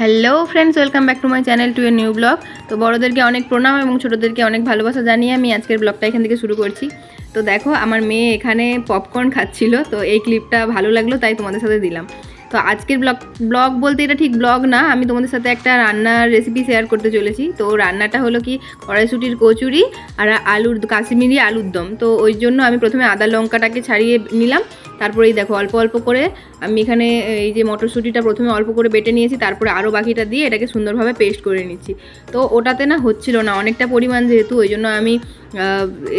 Hello friends welcome back to my channel to a new blog তো বড়োদেরকে অনেক প্রণাম এবং ছোটোদেরকে অনেক ভালোবাসা জানিয়ে আমি আজকের ব্লগটা এখান থেকে শুরু করছি। তো দেখো, আমার মেয়ে এখানে পপকর্ন খাচ্ছিল, তো এই ক্লিপটা ভালো লাগল, তাই তোমাদের সাথে দিলাম। তো আজকের ব্লগ ব্লগ বলতে এটা ঠিক ব্লগ না, আমি তোমাদের সাথে একটা রান্নার রেসিপি শেয়ার করতে চলেছি। তো রান্নাটা হলো কি, কড়াইশুটির কচুরি আর আলুর কাশ্মীরি আলুর দম। তো ওই জন্য আমি প্রথমে আদা লঙ্কাটাকে ছাড়িয়ে নিলাম, তারপরে এই দেখো অল্প অল্প করে আমি এখানে এই যে মটরশুঁটিটা প্রথমে অল্প করে বেটে নিয়েছি, তারপরে আরও বাকিটা দিয়ে এটাকে সুন্দরভাবে পেস্ট করে নিচ্ছি। তো ওটাতে না হচ্ছিল না, অনেকটা পরিমাণ যেহেতু, ওই জন্য আমি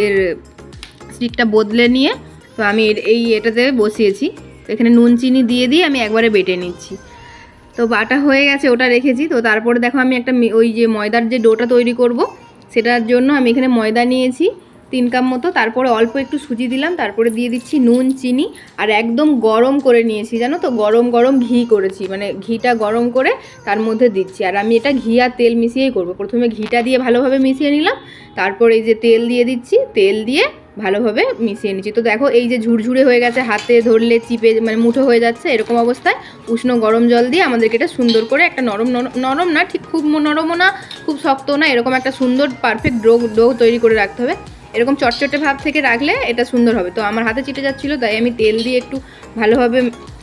এর স্টিকটা বদলে নিয়ে, তো আমি এই এটাতে বসিয়েছি। তো এখানে নুন, চিনি দিয়ে দিয়ে আমি একবারে বেটে নিচ্ছি। তো বাটা হয়ে গেছে, ওটা রেখেছি। তো তারপরে দেখো আমি একটা ওই যে ময়দার যে ডোটা তৈরি করব, সেটার জন্য আমি এখানে ময়দা নিয়েছি। তিন কাপ মতো, তারপরে অল্প একটু সুজি দিলাম, তারপরে দিয়ে দিচ্ছি নুন, চিনি, আর একদম গরম করে নিয়েছি, জানো তো? গরম গরম ঘি করেছি মানে ঘিটা গরম করে তার মধ্যে দিচ্ছি। আর আমি এটা ঘি আর তেল মিশিয়েই করব। প্রথমে ঘিটা দিয়ে ভালোভাবে মিশিয়ে নিলাম, তারপরে এই যে তেল দিয়ে দিচ্ছি, তেল দিয়ে ভালোভাবে মিশিয়ে নিচ্ছি। তো দেখো, এই যে ঝুরঝুরে হয়ে গেছে, হাতে ধরলে চিপে মানে মুঠো হয়ে যাচ্ছে, এরকম অবস্থায় উষ্ণ গরম জল দিয়ে আমাদেরকে এটা সুন্দর করে একটা নরম, নরম- না, ঠিক খুব নরমও না, খুব শক্ত না, এরকম একটা সুন্দর পারফেক্ট ডো ডো তৈরি করে রাখতে হবে। এরকম চটচটে ভাব থেকে রাখলে এটা সুন্দর হবে। তো আমার হাতে চিটে যাচ্ছিল তাই আমি তেল দিয়ে একটু ভালোভাবে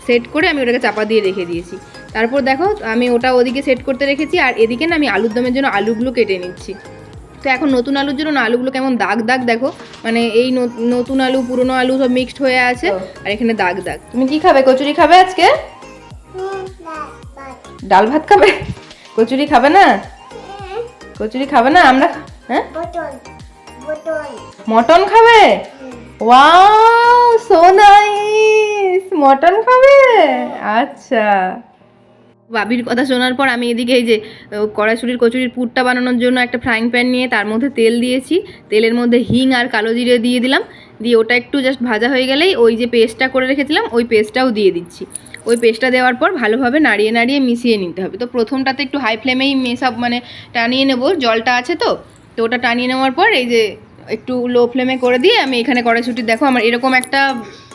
সেট করে আমি ওটাকে চাপা দিয়ে রেখে দিয়েছি। তারপর দেখো আমি ওটা ওদিকে সেট করতে রেখেছি আর এদিকে না আমি আলুর দমের জন্য আলুগুলো কেটে নিচ্ছি। তো এখন নতুন আলুর জন্য না আলুগুলো কেমন দাগ দাগ দেখো মানে এই নতুন আলু পুরনো আলু সব মিক্সড হয়ে আছে আর এখানে দাগ দাগ। তুমি কি খাবে? কচুরি খাবে আজকে? ডাল ভাত খাবে? কচুরি খাবে না? কচুরি খাবে না? আমরা হ্যাঁ? মটন। খাবে? ওয়াও সো নাইস মটন খাবে? আচ্ছা। বাবির কথা শোনার পর আমি এদিকে এই যে কড়াইশুটির কচুরির পুরটা বানানোর জন্য একটা ফ্রাইং প্যান নিয়ে তার মধ্যে তেল দিয়েছি। তেলের মধ্যে হিং আর কালো জিরে দিয়ে দিলাম। দিয়ে ওটা একটু জাস্ট ভাজা হয়ে গেলেই ওই যে পেস্টটা করে রেখেছিলাম ওই পেস্টটাও দিয়ে দিচ্ছি। ওই পেস্টটা দেওয়ার পর ভালোভাবে নাড়িয়ে নাড়িয়ে মিশিয়ে নিতে হবে। তো প্রথমটাতে একটু হাই ফ্লেমেই মেশাপ মানে টানিয়ে নেব। জলটা আছে তো? তো ওটা টানিয়ে নেওয়ার পর এই যে একটু লো ফ্লেমে করে দিয়ে আমি এখানে কড়াইশুটি, দেখো আমার এরকম একটা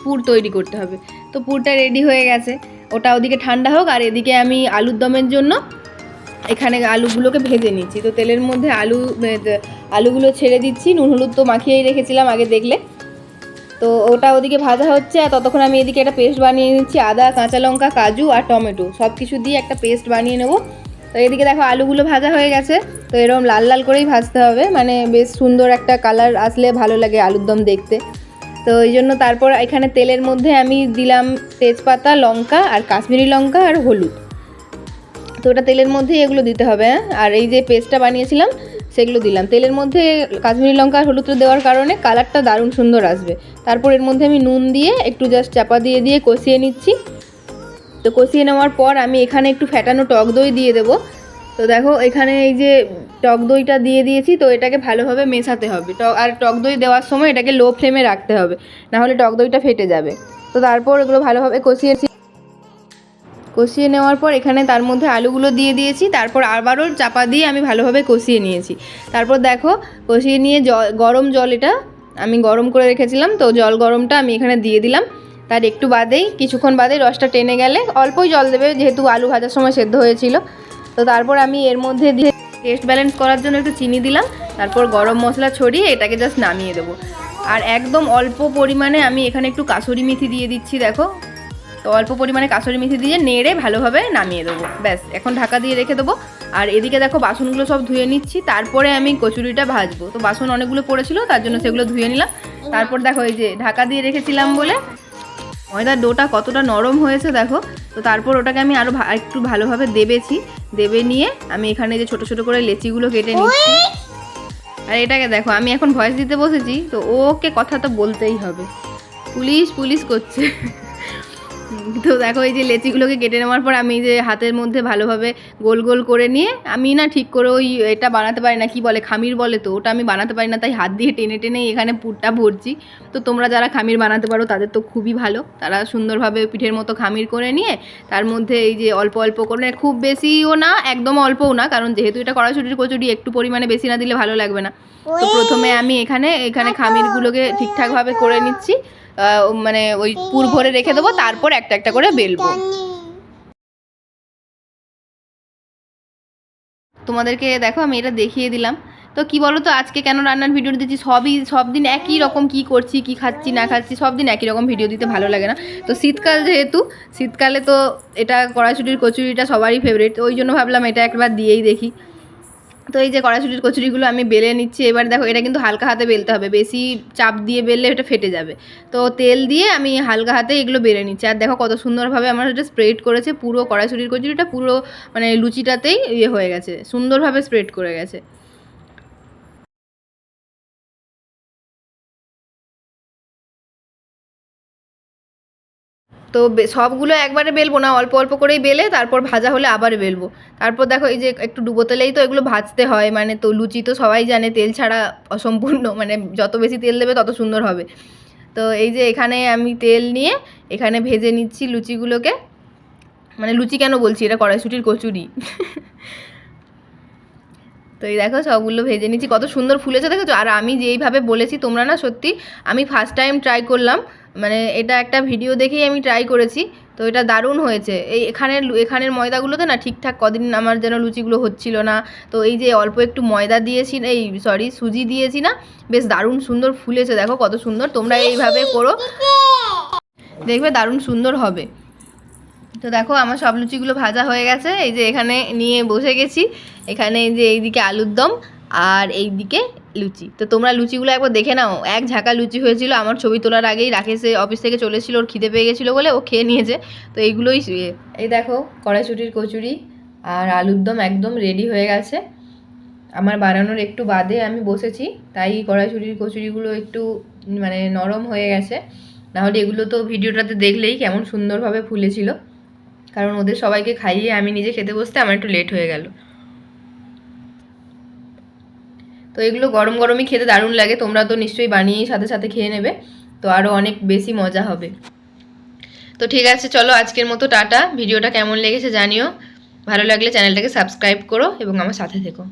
পুর তৈরি করতে হবে। তো পুরটা রেডি হয়ে গেছে। ওটা ওদিকে ঠান্ডা হোক, আর এদিকে আমি আলুর দমের জন্য এখানে আলুগুলোকে ভেজে নিচ্ছি। তো তেলের মধ্যে আলু আলুগুলো ছেড়ে দিচ্ছি। নুন, হলুদ তো মাখিয়েই রেখেছিলাম আগে দেখলে। তো ওটা ওদিকে ভাজা হচ্ছে, আর ততক্ষণ আমি এদিকে একটা পেস্ট বানিয়ে নিচ্ছি। আদা, কাঁচা লঙ্কা, কাজু আর টমেটো সব কিছু দিয়ে একটা পেস্ট বানিয়ে নেব। তো এদিকে দেখো আলুগুলো ভাজা হয়ে গেছে। তো এরকম লাল লাল করেই ভাজতে হবে। মানে বেশ সুন্দর একটা কালার আসলে ভালো লাগে আলুর দম দেখতে। তো এই জন্য তারপর এখানে তেলের মধ্যে আমি দিলাম তেজপাতা, লঙ্কা আর কাশ্মীরি লঙ্কা আর হলুদ। তো ওটা তেলের মধ্যেই এগুলো দিতে হবে হ্যাঁ? আর এই যে পেস্টটা বানিয়েছিলাম, সেগুলো দিলাম। তেলের মধ্যে কাশ্মীরি লঙ্কা আর হলুদটা দেওয়ার কারণে কালারটা দারুণ সুন্দর আসবে। তারপর এর মধ্যে আমি নুন দিয়ে একটু জাস্ট চাপা দিয়ে দিয়ে কষিয়ে নিচ্ছি। তো কষিয়ে নেওয়ার পর আমি এখানে একটু ফ্যাটানো টক দই দিয়ে দেবো। তো দেখো, এখানে এই যে টক দইটা দিয়ে দিয়েছি, তো এটাকে ভালোভাবে মেশাতে হবে। টক, আর টক দই দেওয়ার সময় এটাকে লো ফ্লেমে রাখতে হবে না হলে টক দইটা ফেটে যাবে। তো তারপর এগুলো ভালোভাবে কষিয়েছি। কষিয়ে নেওয়ার পর এখানে তার মধ্যে আলুগুলো দিয়ে দিয়েছি, তারপর আবারও চাপা দিয়ে আমি ভালোভাবে কষিয়ে নিয়েছি। তারপর দেখো, কষিয়ে নিয়ে জল গরম জল এটা আমি গরম করে রেখেছিলাম, তো জল গরমটা আমি এখানে দিয়ে দিলাম। তার একটু বাদেই, কিছুক্ষণ বাদেই রসটা টেনে গেলে অল্পই জল দেবে, যেহেতু আলু ভাজার সময় সেদ্ধ হয়েছিল। তো তারপর আমি এর মধ্যে দিয়ে টেস্ট ব্যালেন্স করার জন্য একটু চিনি দিলাম, তারপর গরম মশলা ছড়িয়ে এটাকে জাস্ট নামিয়ে দেবো। আর একদম অল্প পরিমাণে আমি এখানে একটু কাসুরি মেথি দিয়ে দিচ্ছি, দেখো। তো অল্প পরিমাণে কাসুরি মেথি দিয়ে নেড়ে ভালোভাবে নামিয়ে দেবো। ব্যাস, এখন ঢাকা দিয়ে রেখে দেবো। আর এদিকে দেখো বাসনগুলো সব ধুয়ে নিচ্ছি, তারপরে আমি কচুরিটা ভাজবো। তো বাসন অনেকগুলো পড়েছিল, তার জন্য সেগুলো ধুয়ে নিলাম। তারপর দেখো এই যে ঢাকা দিয়ে রেখেছিলাম বলে ময়দার ডোটা কতটা নরম হয়েছে দেখো। তো তারপর ওটাকে আমি আরও একটু ভালোভাবে দেবেছি। দেবে নিয়ে আমি এখানে যে ছোট ছোট করে লেচিগুলো কেটে নিচ্ছি। আর এটাকে দেখো আমি এখন ভয়েস দিতে বসেছি তো ওকে কথা তো বলতেই হবে। পুলিশ পুলিশ করছে। তো দেখো এই যে লেচিগুলোকে কেটে নেওয়ার পর আমি যে হাতের মধ্যে ভালোভাবে গোল গোল করে নিয়ে আমি না ঠিক করে ওই এটা বানাতে পারি না কি বলে খামির বলে তো ওটা আমি বানাতে পারি না তাই হাত দিয়ে টেনে টেনে এখানে পুরটা ভরছি। তো তোমরা যারা খামির বানাতে পারো তাদের তো খুবই ভালো। তারা সুন্দরভাবে পিঠের মতো খামির করে নিয়ে তার মধ্যে এই যে অল্প অল্প করে খুব বেশিও না একদম অল্পও না কারণ যেহেতু এটা কড়াইশুটির কচুরি একটু পরিমাণে বেশি না দিলে ভালো লাগবে না। তো প্রথমে আমি এখানে এখানে খামিরগুলোকে ঠিকঠাকভাবে করে নিচ্ছি। মানে ওই পুর ভরে রেখে দেবো, তারপর একটা একটা করে বেলবো। তোমাদেরকে দেখো, আমি এটা দেখিয়ে দিলাম। তো কি বলো তো আজকে কেন রান্নার ভিডিও দিচ্ছি? সবই সব দিন একই রকম কি করছি, কি খাচ্ছি, না খাচ্ছি সব দিন একই রকম ভিডিও দিতে ভালো লাগে না। তো শীতকাল যেহেতু, শীতকালে তো এটা কড়াইশুটির কচুরিটা সবারই ফেভারিট ওই জন্য ভাবলাম এটা একবার দিয়েই দেখি। তো এই যে কড়াছুটির কচুরিগুলো আমি বেলে নিচ্ছি, এবার দেখো এটা কিন্তু হালকা হাতে বেলতে হবে, বেশি চাপ দিয়ে বেললে এটা ফেটে যাবে। তো তেল দিয়ে আমি হালকা হাতে এগুলো বেলে নিচ্ছি, আর দেখো কত সুন্দরভাবে আমার এটা স্প্রেড করেছে, পুরো কড়াইশুটির কচুরিটা পুরো মানে লুচিটাতেই ইয়ে হয়ে গেছে, সুন্দরভাবে স্প্রেড করে গেছে। তো সবগুলো একবারে বেলবো না, অল্প অল্প করেই বেলে তারপর ভাজা হলে আবার বেলবো। তারপর দেখো এই যে একটু ডুবো তেলেই তো এগুলো ভাজতে হয় মানে তো লুচি তো সবাই জানে, তেল ছাড়া অসম্পূর্ণ মানে যত বেশি তেল দেবে তত সুন্দর হবে। তো এই যে এখানে আমি তেল নিয়ে এখানে ভেজে নিচ্ছি লুচিগুলোকে। মানে লুচি কেন বলছি? এটা কড়াইশুটির কচুরি। তো এই দেখো সবগুলো ভেজে নিচ্ছি, কত সুন্দর ফুলেছে, দেখেছ? আর আমি যেইভাবে বলেছি তোমরা না সত্যি, আমি ফার্স্ট টাইম ট্রাই করলাম। মানে এটা একটা ভিডিও দেখেই আমি ট্রাই করেছি তো এটা দারুণ হয়েছে। এই এখানের এখানের ময়দাগুলোতে না ঠিকঠাক কদিন আমার যেন লুচিগুলো হচ্ছিল না তো এই যে অল্প একটু ময়দা দিয়েছি এই সরি সুজি দিয়েছি না বেশ দারুণ সুন্দর ফুলেছে দেখো কত সুন্দর তোমরা এইভাবে করো। দেখবে দারুণ সুন্দর হবে। তো দেখো আমার সব লুচিগুলো ভাজা হয়ে গেছে এই যে এখানে নিয়ে বসে গেছি এখানে এই যে এইদিকে আলুর দম আর এইদিকে লুচি। তো তোমরা লুচিগুলো একবার দেখে নাও। এক ঝাঁকা লুচি হয়েছিল, আমার ছবি তোলার আগেই রাকেশে অফিস থেকে চলেছিল ওর খিদে পেয়ে গেছিল বলে ও খেয়ে নিয়েছে। তো এইগুলোই শুয়ে এই দেখো, কড়াইশুটির কচুরি আর আলুর দম একদম রেডি হয়ে গেছে। আমার বানানোর একটু বাদে আমি বসেছি, তাই কড়াইশুটির কচুরিগুলো একটু মানে নরম হয়ে গেছে। নাহলে এগুলো তো ভিডিওটাতে দেখলেই কেমন সুন্দরভাবে ফুলেছিল। কারণ ওদের সবাইকে খাইয়ে আমি নিজে খেতে বসতে আমার একটু লেট হয়ে গেল। তো এগুলো গরম গরমই খেতে দারুণ লাগে। তোমরা তো নিশ্চয়ই বানিয়েই সাথে সাথে খেয়ে নেবে। তো আরও অনেক বেশি মজা হবে। তো ঠিক আছে, চলো আজকের মতো টাটা। ভিডিওটা কেমন লেগেছে জানিও। ভালো লাগলে চ্যানেলটাকে সাবস্ক্রাইব করো এবং আমার সাথে থেকো।